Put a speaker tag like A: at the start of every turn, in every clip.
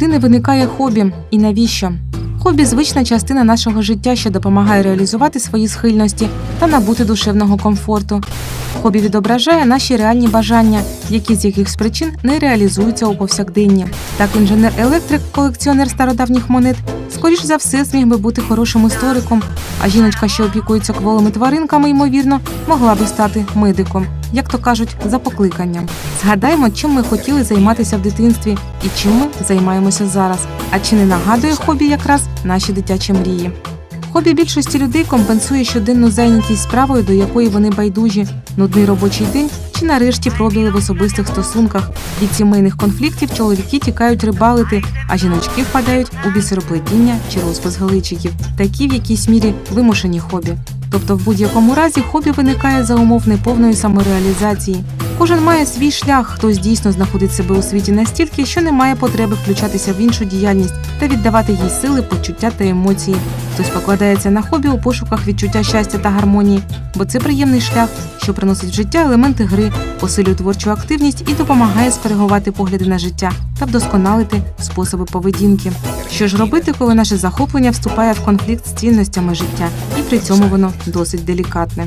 A: Людини виникає хобі і навіщо? Хобі звична частина нашого життя, що допомагає реалізувати свої схильності та набути душевного комфорту. Хобі відображає наші реальні бажання, які з якихось причин не реалізуються у повсякденні. Так, інженер-електрик, колекціонер стародавніх монет, скоріш за все, зміг би бути хорошим істориком, а жіночка, що опікується кволими тваринками, ймовірно, могла би стати медиком, як то кажуть, за покликанням. Згадаймо, чим ми хотіли займатися в дитинстві і чим ми займаємося зараз. А чи не нагадує хобі якраз наші дитячі мрії? Хобі більшості людей компенсує щоденну зайнятість справою, до якої вони байдужі, нудний робочий день чи нарешті пробіли в особистих стосунках. Від сімейних конфліктів чоловіки тікають рибалити, а жіночки впадають у бісероплетіння чи розпис галичиків, такі в якійсь мірі вимушені хобі. Тобто, в будь-якому разі хобі виникає за умов неповної самореалізації. Кожен має свій шлях, хтось дійсно знаходить себе у світі настільки, що не має потреби включатися в іншу діяльність та віддавати їй сили, почуття та емоції. Хтось покладається на хобі у пошуках відчуття щастя та гармонії, бо це приємний шлях, що приносить в життя елементи гри, посилює творчу активність і допомагає скоригувати погляди на життя та вдосконалити способи поведінки. Що ж робити, коли наше захоплення вступає в конфлікт з цінностями життя, і при цьому воно досить делікатне.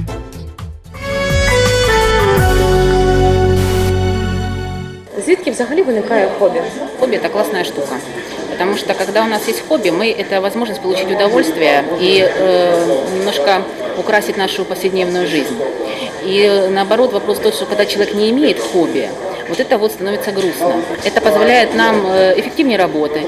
B: взагалі виникає хобі? Хобби – это классная штука. Потому что когда у нас есть хобби, мы это возможность получить удовольствие и э, немножко украсить нашу повседневную жизнь. И наоборот, вопрос тот, что когда человек не имеет хобби, вот это вот становится грустно. Это позволяет нам э, эффективнее работать,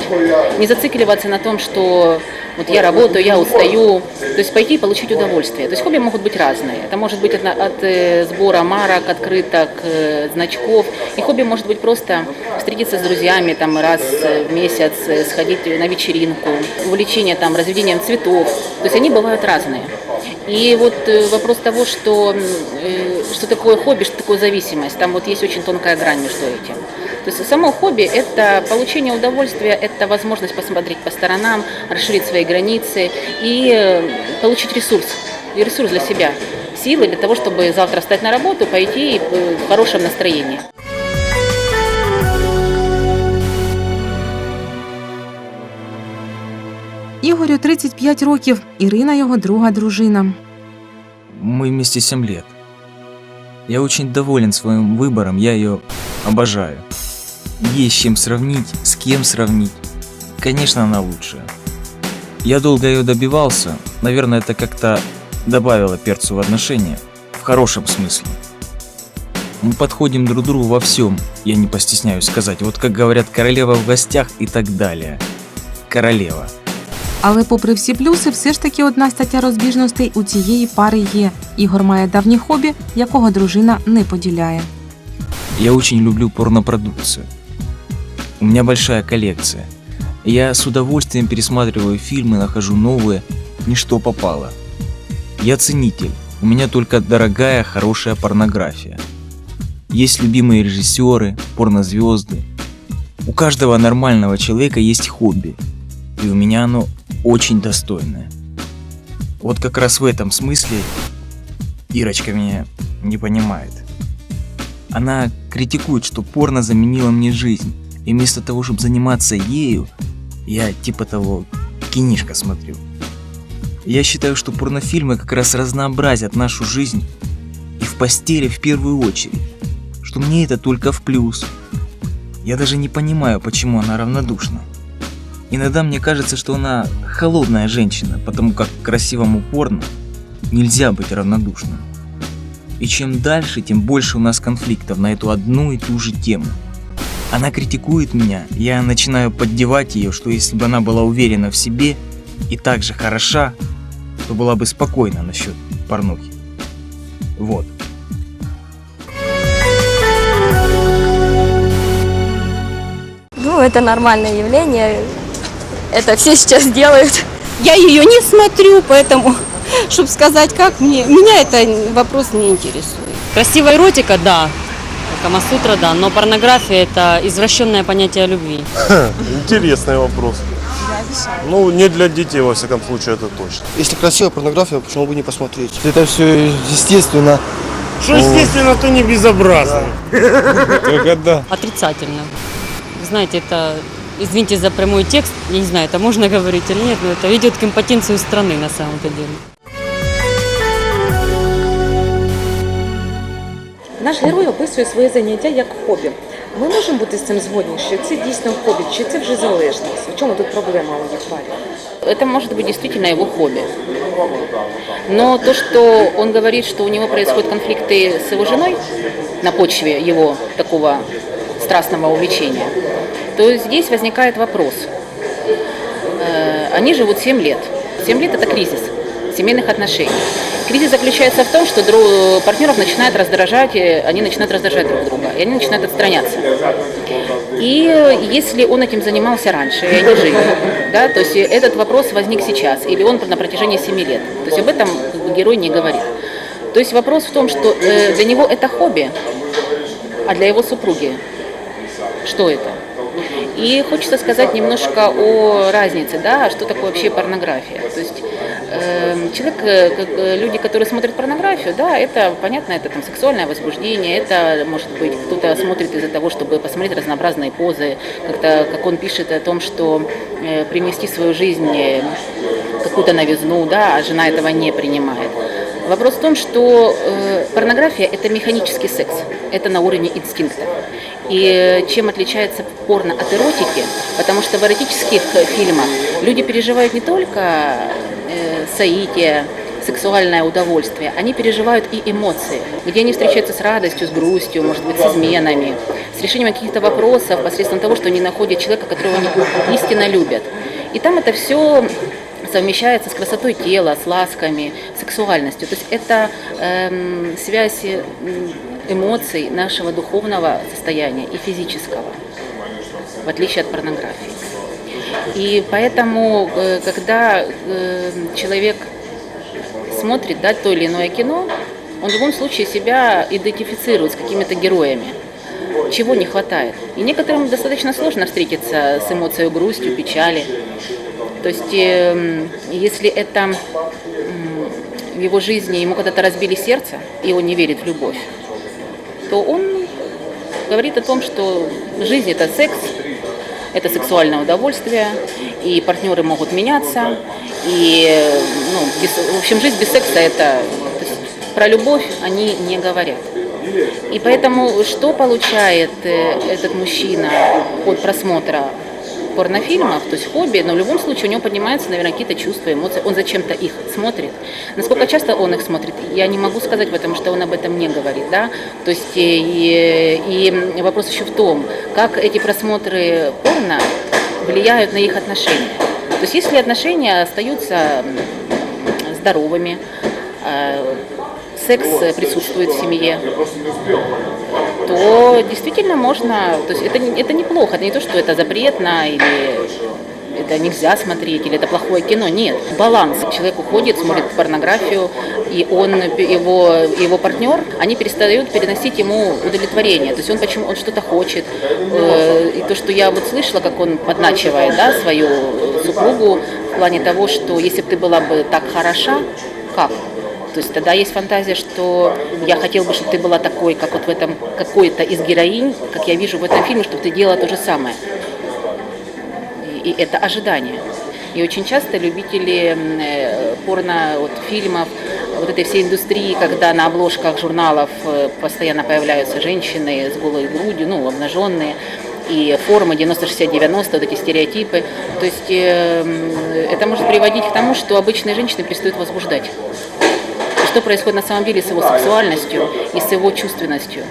B: не зацикливаться на том, что вот я работаю, я устаю, то есть пойти и получить удовольствие. То есть хобби могут быть разные. Это может быть от, от э, сбора марок, открыток, э, значков. И хобби может быть просто встретиться с друзьями там раз в месяц, сходить на вечеринку, увлечение там разведением цветов. То есть они бывают разные. И вот э, вопрос того, что, э, что такое хобби, что такое зависимость, там вот есть очень тонкая грань между этим. То есть само хобби – это получение удовольствия, это возможность посмотреть по сторонам, расширить свои границы и э, получить ресурс, и ресурс для себя, силы для того, чтобы завтра встать на работу, пойти в хорошем настроении.
A: Ігорю 35 років, Ірина його друга дружина.
C: Мы вместе 7 лет. Я очень доволен своим выбором, я ее обожаю. Есть с чем сравнить, с кем сравнить. Конечно, она лучшая. Я долго ее добивался, наверное, это как-то добавило перцу в отношения, в хорошем смысле. Мы подходим друг другу во всем, я не постесняюсь сказать, вот как говорят королева в гостях и так далее. Королева.
A: Але, попри всі плюси, все ж таки одна стаття розбіжностей у цієї пари є. Ігор має давнє хобі, якого дружина не поділяє.
C: Я очень люблю порнопродукцию. У меня большая коллекция. Я с удовольствием пересматриваю фильмы, нахожу новые, ничто попало. Я ценитель. У меня только дорогая, хорошая порнография. Есть любимые режиссеры, порнозвезды. У каждого нормального человека есть хобби. И у меня оно очень достойное. Вот как раз в этом смысле Ирочка меня не понимает. Она критикует, что порно заменило мне жизнь. И вместо того, чтобы заниматься ею, я типа того кинишко смотрю. Я считаю, что порнофильмы как раз разнообразят нашу жизнь и в постели в первую очередь. Что мне это только в плюс. Я даже не понимаю, почему она равнодушна. Иногда мне кажется, что она холодная женщина, потому как к красивому порно нельзя быть равнодушным. И чем дальше, тем больше у нас конфликтов на эту одну и ту же тему. Она критикует меня, я начинаю поддевать ее, что если бы она была уверена в себе и так же хороша, то была бы спокойна насчет порнухи. Вот.
D: Ну, это нормальное явление. Это все сейчас делают.
E: Я ее не смотрю, поэтому, чтобы сказать, как мне, меня это вопрос не интересует.
F: Красивая эротика, да. Камасутра, да. Но порнография – это извращенное понятие любви.
G: Интересный вопрос. Ну, не для детей, во всяком случае, это точно.
H: Если красивая порнография, почему бы не посмотреть? Это все естественно.
G: Что, естественно, то не безобразно.
H: Только да.
F: Отрицательно. Вы знаете, это, извините за прямой текст, я не знаю, это можно говорить или нет, но это ведет к импотенции страны на самом-то деле.
A: Наш герой описує своє заняття як хобі. Ми можемо бути з цим згодні, що це дійсно хобі, чи це вже залежність? В чому тут проблема у їх парі?
B: Это может быть действительно его хобби. Но то, что он говорит, что у него происходят конфликты с его женой на почве его такого страстного увлечения, то здесь возникает вопрос. Э, Они живут 7 лет. 7 лет – это кризис семейных отношений. Кризис заключается в том, что дру- партнеров начинает раздражать, э, они начинают раздражать друг друга, и они начинают отстраняться. И если он этим занимался раньше, и они жили, да, то есть этот вопрос возник сейчас, или он на протяжении 7 лет. То есть об этом герой не говорит. То есть вопрос в том, что э, для него это хобби, а для его супруги что это? И хочется сказать немножко о разнице, да, что такое вообще порнография. То есть э, человек, как, э, люди, которые смотрят порнографию, да, это понятно, это там сексуальное возбуждение, это может быть кто-то смотрит из-за того, чтобы посмотреть разнообразные позы, как-то, как он пишет о том, что э, принести в свою жизнь э, какую-то новизну, да, а жена этого не принимает. Вопрос в том, что э, порнография – это механический секс, это на уровне инстинкта. И э, чем отличается порно от эротики? Потому что в эротических э, фильмах люди переживают не только э, соитие, сексуальное удовольствие, они переживают и эмоции, где они встречаются с радостью, с грустью, может быть, с изменами, с решением каких-то вопросов посредством того, что они находят человека, которого они истинно любят. И там это все совмещается с красотой тела, с ласками, сексуальностью. То есть это эм, связь м, эмоций нашего духовного состояния и физического, в отличие от порнографии. И поэтому, э, когда э, человек смотрит да, то или иное кино, он в любом случае себя идентифицирует с какими-то героями чего не хватает. И некоторым достаточно сложно встретиться с эмоцией грустью, печали. То есть, эм, если это в его жизни ему когда-то разбили сердце, и он не верит в любовь, то он говорит о том, что жизнь это секс, это сексуальное удовольствие, и партнеры могут меняться, и, ну, без- в общем, жизнь без секса это, про любовь они не говорят. И поэтому что получает э, этот мужчина от просмотра порнофильмов, то есть хобби, но в любом случае у него поднимаются, наверное, какие-то чувства, эмоции, он зачем-то их смотрит. Насколько часто он их смотрит, я не могу сказать, потому что он об этом не говорит, да, то есть э, и, и вопрос еще в том, как эти просмотры порно влияют на их отношения. То есть если отношения остаются здоровыми, э, секс присутствует в семье, то действительно можно, то есть это, это неплохо, это не то, что это запретно или это нельзя смотреть, или это плохое кино, нет. Баланс. Человек уходит, смотрит порнографию, и он, его, его партнер, они перестают переносить ему удовлетворение. То есть он почему он что-то хочет. Э, И то, что я вот слышала, как он подначивает да, свою супругу в плане того, что если бы ты была бы так хороша, как? То есть тогда есть фантазия, что я хотел бы, чтобы ты была такой, как вот в этом какой-то из героинь, как я вижу в этом фильме, чтобы ты делала то же самое. И, и это ожидание. И очень часто любители э, порно, вот, фильмов, вот этой всей индустрии, когда на обложках журналов э, постоянно появляются женщины с голой грудью, ну, обнаженные, и формы 90-60-90, вот эти стереотипы. То есть э, это может приводить к тому, что обычные женщины перестают возбуждать Потому что что происходит на самом деле с его сексуальностью и с его чувственностью.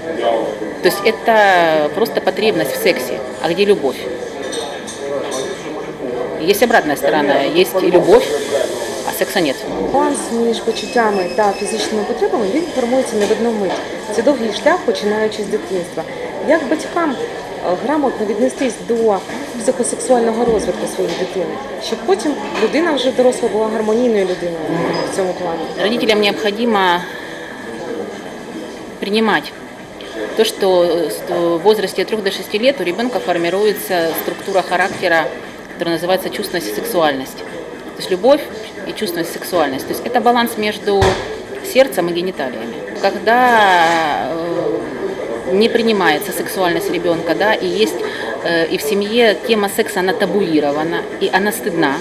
B: То есть это просто потребность в сексе. А где любовь? Есть обратная сторона, есть и любовь, а секса нет.
A: Баланс між почуттями та фізичними потребами він формується не в одну мить. Це довгий шлях, починаючи з дитинства. Як батькам е, грамотно віднестись до психосексуального розвитку своєї дитини, щоб потім людина вже доросла була гармонійною людиною в цьому плані?
B: Родителям необходимо принимать то, что э, в возрасте от 3 до 6 лет у ребенка формируется структура характера, которая называется чувственность и сексуальность. То есть любовь и чувственность и сексуальность. То есть это баланс между сердцем и гениталиями. Когда э, не принимается сексуальность ребенка, да, и есть э, и в семье тема секса, она табуирована, и она стыдна,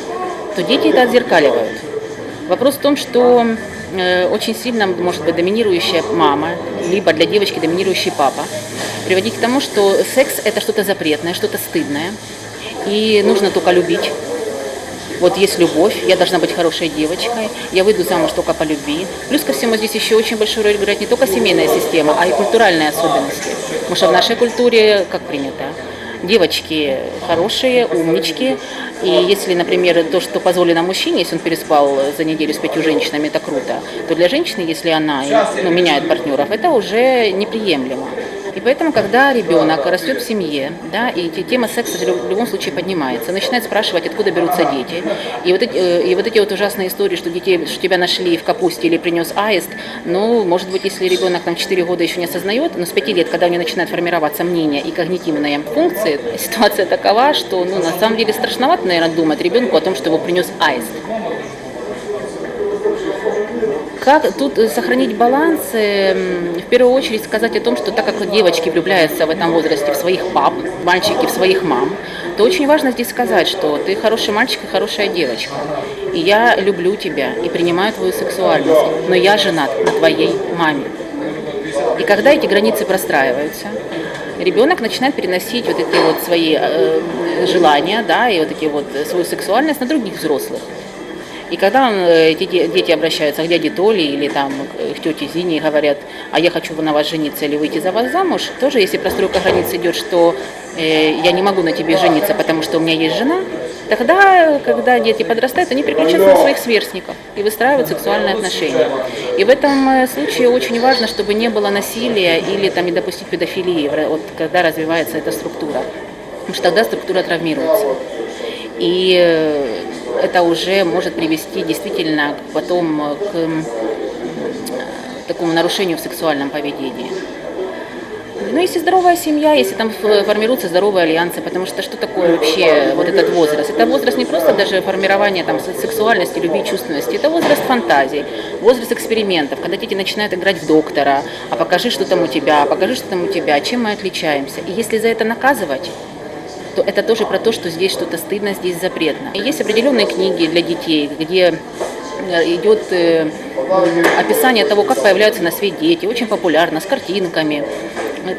B: то дети это отзеркаливают. Вопрос в том, что э, очень сильно может быть доминирующая мама, либо для девочки доминирующий папа, приводить к тому, что секс это что-то запретное, что-то стыдное, и нужно только любить. Вот есть любовь, я должна быть хорошей девочкой, я выйду замуж только по любви. Плюс ко всему здесь еще очень большую роль играет не только семейная система, а и культуральные особенности. Потому что в нашей культуре, как принято, девочки хорошие, умнички. И если, например, то, что позволено мужчине, если он переспал за неделю с пятью женщинами, это круто, то для женщины, если она ну, меняет партнеров, это уже неприемлемо. И поэтому, когда ребенок растет в семье, да, и те- тема секса в любом случае поднимается, начинает спрашивать, откуда берутся дети. И вот, эти, э, и вот эти вот ужасные истории, что, детей, что тебя нашли в капусте или принес аист, ну, может быть, если ребенок там 4 года еще не осознает, но с 5 лет, когда у него начинает формироваться мнение и когнитивные функции, ситуация такова, что, ну, на самом деле страшновато, наверное, думать ребенку о том, что его принес аист. Как тут э, сохранить баланс? Эм, В первую очередь сказать о том, что так как девочки влюбляются в этом возрасте в своих пап, мальчики в своих мам, то очень важно здесь сказать, что ты хороший мальчик и хорошая девочка. И я люблю тебя и принимаю твою сексуальность, но я женат на твоей маме. И когда эти границы простраиваются, ребенок начинает переносить вот эти вот свои э, желания, да, и вот эти вот э, свою сексуальность на других взрослых. И когда э, эти де- дети обращаются к дяде Толе или там к тете Зине и говорят, а я хочу на вас жениться или выйти за вас замуж, тоже если простройка границ идет, что э, я не могу на тебе жениться, потому что у меня есть жена, тогда, когда дети подрастают, они переключаются на своих сверстников и выстраивают сексуальные отношения. И в этом э, случае очень важно, чтобы не было насилия или там не допустить педофилии, вот, когда развивается эта структура. Потому что тогда структура травмируется. И э, это уже может привести действительно потом к э, такому нарушению в сексуальном поведении. Ну, если здоровая семья, если там формируются здоровые альянсы, потому что что такое вообще вот этот возраст? Это возраст не просто даже формирования там се- сексуальности, любви, чувственности, это возраст фантазий, возраст экспериментов, когда дети начинают играть в доктора, а покажи, что там у тебя, а покажи, что там у тебя, чем мы отличаемся. И если за это наказывать, то это тоже про то, что здесь что-то стыдно, здесь запретно. Есть определенные книги для детей, где э, идет э, описание того, как появляются на свет дети, очень популярно, с картинками,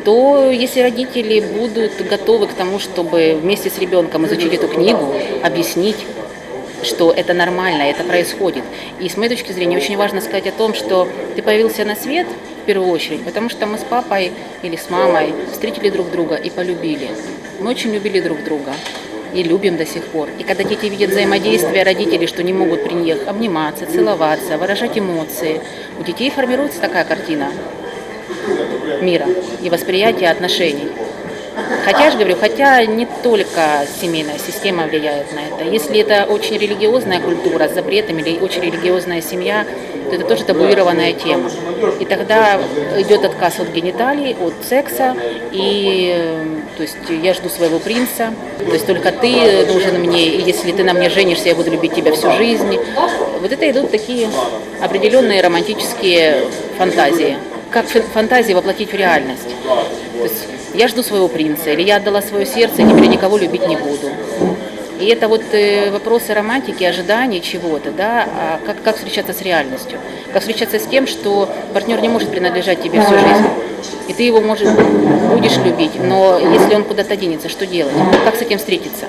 B: то если родители будут готовы к тому, чтобы вместе с ребенком изучить эту книгу, объяснить, что это нормально, это происходит. И с моей точки зрения очень важно сказать о том, что ты появился на свет в первую очередь, потому что мы с папой или с мамой встретили друг друга и полюбили. Мы очень любили друг друга и любим до сих пор. И когда дети видят взаимодействие родителей, что не могут при них обниматься, целоваться, выражать эмоции, у детей формируется такая картина мира и восприятия отношений. Хотя, я же говорю, хотя не только семейная система влияет на это. Если это очень религиозная культура с запретами или очень религиозная семья, то это тоже табуированная тема. И тогда идет отказ от гениталий, от секса, и э, то есть я жду своего принца, то есть только ты нужен мне, и если ты на мне женишься, я буду любить тебя всю жизнь. Вот это идут такие определенные романтические фантазии. Как фан- фантазии воплотить в реальность. То есть я жду своего принца, или я отдала свое сердце, и теперь никого любить не буду. И это вот э, вопросы романтики, ожиданий чего-то, да, а как, как встречаться с реальностью, как встречаться с тем, что партнер не может принадлежать тебе всю жизнь, и ты его, может, будешь любить, но если он куда-то денется, что делать, как с этим встретиться?